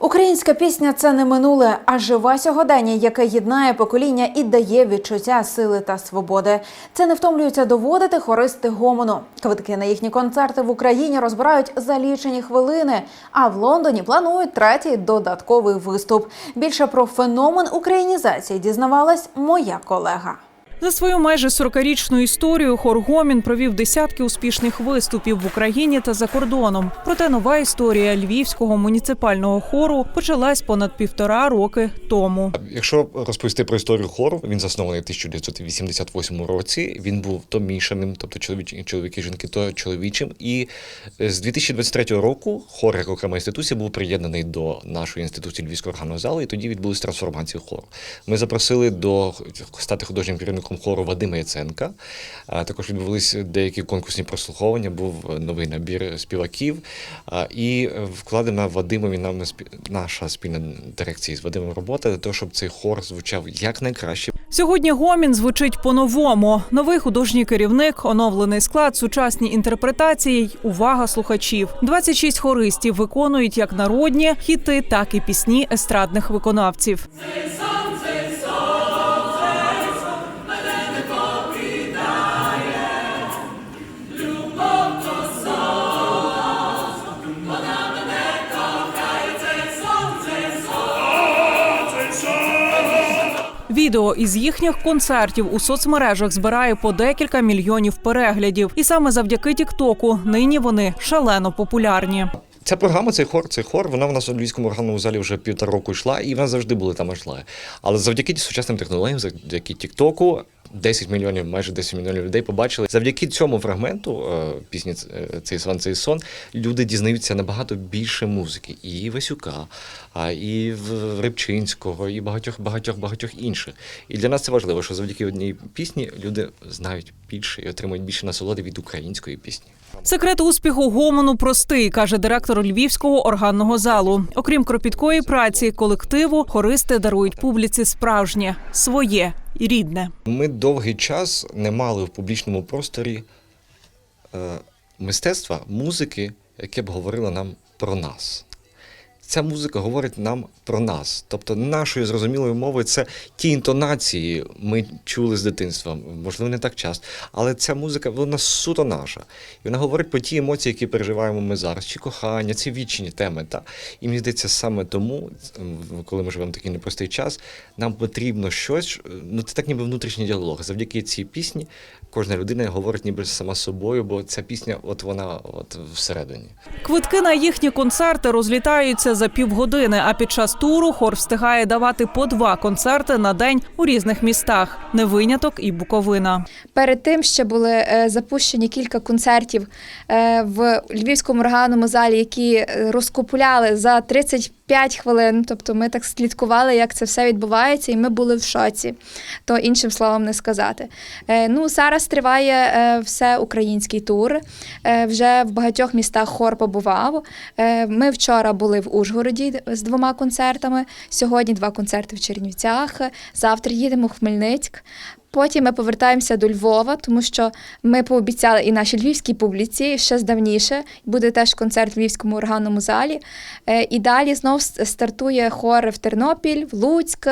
Українська пісня це не минуле, а живе сьогодення, яке єднає покоління і дає відчуття сили та свободи. Це не втомлюються доводити хористи гомону. Квитки на їхні концерти в Україні розбирають за лічені хвилини. А в Лондоні планують третій додатковий виступ. Більше про феномен українізації дізнавалась моя колега. За свою майже 40-річну історію хор Гомін провів десятки успішних виступів в Україні та за кордоном. Проте нова історія львівського муніципального хору почалась понад півтора роки тому. Якщо розповісти про історію хору, він заснований в 1988 році. Він був то мішаним, тобто чоловічі, чоловіки, жінки, то чоловічим. І е, з 2023 року хор як окрема інституція був приєднаний до нашої інституції Львівського органного залу, і тоді відбулися трансформації хору. Ми запросили до стати художнім керівником хору Вадима Яценка. Також відбулися деякі конкурсні прослуховування, був новий набір співаків. І вкладена Вадимові нам наша спільна дирекція з Вадимом робота для того, щоб цей хор звучав якнайкраще. Сьогодні Гомін звучить по-новому. Новий художній керівник, оновлений склад, сучасні інтерпретації. й Увага слухачів. 26 хористів виконують як народні хіти, так і пісні естрадних виконавців. Відео із їхніх концертів у соцмережах збирає по декілька мільйонів переглядів, і саме завдяки Тіктоку нині вони шалено популярні. Ця програма, цей хор, цей хор, вона в нас у Львівському органному залі вже півтора року йшла, і вона завжди була там йшла. Але завдяки сучасним технологіям, завдяки Тіктоку, 10 мільйонів, майже 10 мільйонів людей побачили. Завдяки цьому фрагменту е, пісні е, цей сон, цей сон, люди дізнаються набагато більше музики. І Васюка, і Рибчинського, і багатьох, багатьох, багатьох інших. І для нас це важливо, що завдяки одній пісні люди знають більше і отримують більше насолоди від української пісні. Секрет успіху гомону простий, каже директор Львівського органного залу. Окрім кропіткої праці колективу, хористи дарують публіці справжнє, своє і рідне. Ми довгий час не мали в публічному просторі е, мистецтва, музики, яке б говорило нам про нас. Ця музика говорить нам про нас. Тобто нашою зрозумілою мовою це ті інтонації ми чули з дитинства, можливо, не так часто. Але ця музика вона суто наша. І вона говорить про ті емоції, які переживаємо ми зараз, чи кохання, ці вічні теми. Та? І мені здається, саме тому, коли ми живемо такий непростий час, нам потрібно щось, ну це так ніби внутрішній діалог. Завдяки цій пісні кожна людина говорить ніби сама собою, бо ця пісня, от вона от всередині. Квитки на їхні концерти розлітаються за півгодини. А під час туру хор встигає давати по два концерти на день у різних містах. Не виняток і Буковина. Перед тим ще були е, запущені кілька концертів е, в Львівському органному залі, які е, розкупуляли за 35 хвилин. Тобто ми так слідкували, як це все відбувається, і ми були в шоці. То іншим словом не сказати. Е, Ну зараз триває е, все український тур. Е, Вже в багатьох містах хор побував. Ми вчора були в Ужгороді з двома концертами. Сьогодні два концерти в Чернівцях. Завтра їдемо в Хмельницьк. Потім ми повертаємося до Львова, тому що ми пообіцяли і нашій львівській публіці ще здавніше. Буде теж концерт в Львівському органному залі. Е, І далі знов стартує хор в Тернопіль, в Луцьк.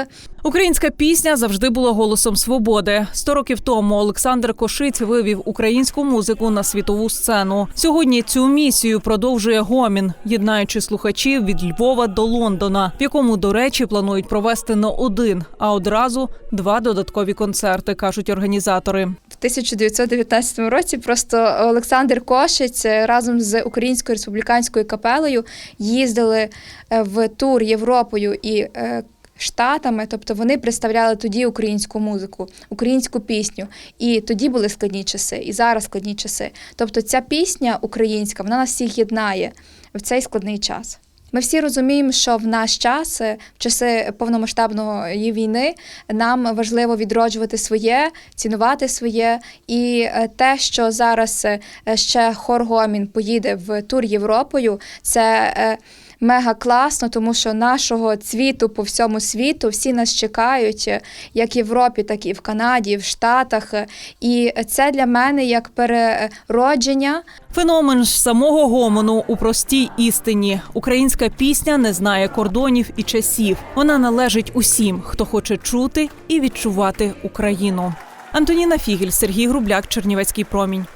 Українська пісня завжди була голосом свободи. Сто років тому Олександр Кошиць вивів українську музику на світову сцену. Сьогодні цю місію продовжує гомін, єднаючи слухачів від Львова до Лондона, в якому, до речі, планують провести не один, а одразу два додаткові концерти, кажуть організатори. В 1919 році просто Олександр Кошиць е, разом з Українською республіканською капелею їздили е, в тур Європою і е, Штатами, тобто вони представляли тоді українську музику, українську пісню. І тоді були складні часи, і зараз складні часи. Тобто ця пісня українська, вона нас всіх єднає в цей складний час. Ми всі розуміємо, що в наш час, е, в часи повномасштабної війни, нам важливо відроджувати своє, цінувати своє. І е, те, що зараз е, ще хор Гомін поїде в тур Європою, це мега класно, тому що нашого цвіту по всьому світу всі нас чекають, як в Європі, так і в Канаді, в Штатах. І це для мене як переродження. Феномен ж самого гомону у простій істині. Українська пісня не знає кордонів і часів. Вона належить усім, хто хоче чути і відчувати Україну. Антоніна Фігель, Сергій Грубляк, Чернівецький промінь.